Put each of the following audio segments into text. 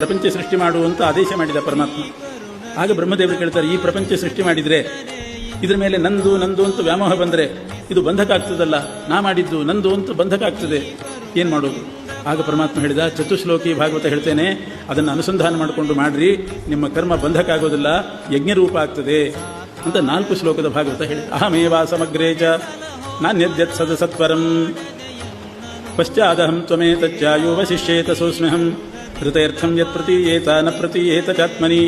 ಪ್ರಪಂಚ ಸೃಷ್ಟಿ ಮಾಡುವಂತ ಆದೇಶ ಮಾಡಿದ ಪರಮಾತ್ಮ. ಆಗ ಬ್ರಹ್ಮದೇವರು ಕೇಳ್ತಾರೆ, ಈ ಪ್ರಪಂಚ ಸೃಷ್ಟಿ ಮಾಡಿದ್ರೆ ಇದ್ರ ಮೇಲೆ ನಂದು ನಂದು ಅಂತ ವ್ಯಾಮೋಹ ಬಂದರೆ ಇದು ಬಂಧಕ ಆಗ್ತದಲ್ಲ ನಾ ಮಾಡಿದ್ದು ನಂದು ಅಂತ ಬಂಧಕ ಆಗ್ತದೆ ಏನು ಮಾಡೋದು? ಆಗ ಪರಮಾತ್ಮ ಹೇಳಿದ, ಚತುಶ್ಲೋಕಿ ಭಾಗವತ ಹೇಳ್ತೇನೆ, ಅದನ್ನು ಅನುಸಂಧಾನ ಮಾಡಿಕೊಂಡು ಮಾಡ್ರಿ, ನಿಮ್ಮ ಕರ್ಮ ಬಂಧಕ ಆಗೋದಿಲ್ಲ ಯಜ್ಞರೂಪ ಆಗ್ತದೆ ಅಂತ ನಾಲ್ಕು ಶ್ಲೋಕದ ಭಾಗವತ ಹೇಳಿ ಅಹಮೇವಾ ಸಮಗ್ರೇಜ ನಾನು ನಾನ್ಯದ್ಯತ್ ಸದಸತ್ವರಂ ಪಶ್ಚಾದಹಂ ತ್ವಮೇತಚ್ಚಾಯೋ ವಶಿಷ್ಯೇತ ಸೋಸ್ಮ್ಯಹಂ ಹೃತಯರ್ಥಂ ಯತ್ ಪ್ರತೀಯೇತ ನ ಪ್ರತೀಯೇತ ಚಾತ್ಮನಿ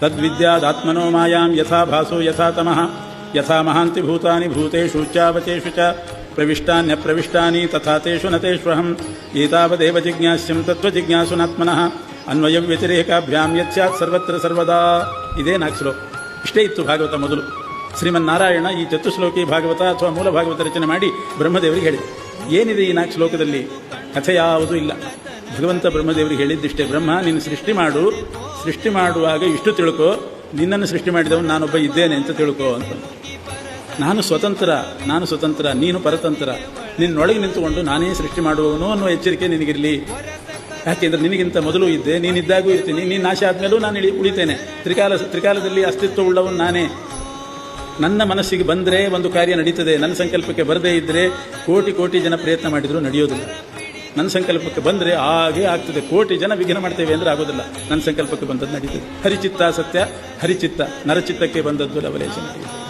ತದ್ವಿದ್ಯಾದಾತ್ಮನೋ ಮಾಯಾಂ ಯಥಾ ಭಾಸೋ ಯಥಾ ತಮಃ ಯಥಾ ಮಹಾಂತಿ ಭೂತಾನಿ ಭೂತೇಷು ಚಾವಚೇಷು ಚ ಪ್ರವಿಷ್ಟಾನ್ಯಪ್ರವಿಷ್ಟಾನಿ ತಥಾ ತೇಷು ನ ತೇಷ್ವಹಂ ಏತಾವದೇವ ಜಿಜ್ಞಾಸ್ಯಂ ತತ್ವಜಿಜ್ಞಾಸುನಾತ್ಮನಃ ಅನ್ವಯ ವ್ಯತಿರೇಕಾಭ್ಯಾಂ ಯತ್ಸ್ಯಾತ್ ಸರ್ವತ್ರ ಸರ್ವದಾ ಇದೇ ನಾಲ್ಕು ಶ್ಲೋಕ ಇಷ್ಟೇ ಇತ್ತು ಭಾಗವತ ಮೊದಲು ಶ್ರೀಮನ್ನಾರಾಯಣ ಈ ಚತುಶ್ಲೋಕಿ ಭಾಗವತ ಅಥವಾ ಮೂಲ ಭಾಗವತ ರಚನೆ ಮಾಡಿ ಬ್ರಹ್ಮದೇವರಿಗೆ ಹೇಳಿದ ಏನಿದೆ ಈ ನಾಲ್ಕು ಶ್ಲೋಕದಲ್ಲಿ? ಕಥೆ ಯಾವುದೂ ಇಲ್ಲ. ಭಗವಂತ ಬ್ರಹ್ಮದೇವರಿಗೆ ಹೇಳಿದ್ದಿಷ್ಟೇ, ಬ್ರಹ್ಮ, ನೀನು ಸೃಷ್ಟಿ ಮಾಡು. ಸೃಷ್ಟಿ ಮಾಡುವಾಗ ಇಷ್ಟು ತಿಳ್ಕೊ. ನಿನ್ನನ್ನು ಸೃಷ್ಟಿ ಮಾಡಿದವನು ನಾನೊಬ್ಬ ಇದ್ದೇನೆ ಅಂತ ತಿಳ್ಕೊ ಅಂತ. ನಾನು ಸ್ವತಂತ್ರ ನಾನು ಸ್ವತಂತ್ರ, ನೀನು ಪರತಂತ್ರ. ನಿನ್ನೊಳಗೆ ನಿಂತುಕೊಂಡು ನಾನೇ ಸೃಷ್ಟಿ ಮಾಡುವವನು ಅನ್ನೋ ಎಚ್ಚರಿಕೆ ನಿನಗಿರಲಿ. ಯಾಕೆಂದರೆ ನಿನಗಿಂತ ಮೊದಲು ಇದ್ದೆ, ನೀನಿದ್ದಾಗೂ ಇರ್ತೀನಿ. ನೀನು ನಾಶ ಆದಮೇಲೂ ನಾನು ಇಳಿ ಉಳಿತೇನೆ. ತ್ರಿಕಾಲ, ತ್ರಿಕಾಲದಲ್ಲಿ ಅಸ್ತಿತ್ವ ಉಳ್ಳವನು ನಾನೇ. ನನ್ನ ಮನಸ್ಸಿಗೆ ಬಂದರೆ ಒಂದು ಕಾರ್ಯ ನಡೀತದೆ. ನನ್ನ ಸಂಕಲ್ಪಕ್ಕೆ ಬರದೇ ಇದ್ದರೆ ಕೋಟಿ ಕೋಟಿ ಜನ ಪ್ರಯತ್ನ ಮಾಡಿದರೂ ನಡೆಯೋದಿಲ್ಲ. ನನ್ನ ಸಂಕಲ್ಪಕ್ಕೆ ಬಂದರೆ ಹಾಗೆ ಆಗ್ತದೆ. ಕೋಟಿ ಜನ ವಿಘ್ನ ಮಾಡ್ತೇವೆ ಅಂದರೆ ಆಗೋದಿಲ್ಲ. ನನ್ನ ಸಂಕಲ್ಪಕ್ಕೆ ಬಂದದ್ದು ನಡೀತದೆ. ಹರಿಚಿತ್ತ ಸತ್ಯ ಹರಿಚಿತ್ತ, ನರಚಿತ್ತಕ್ಕೆ ಬಂದದ್ದು ಲವಲೇಶ ನಡೆಯುತ್ತೆ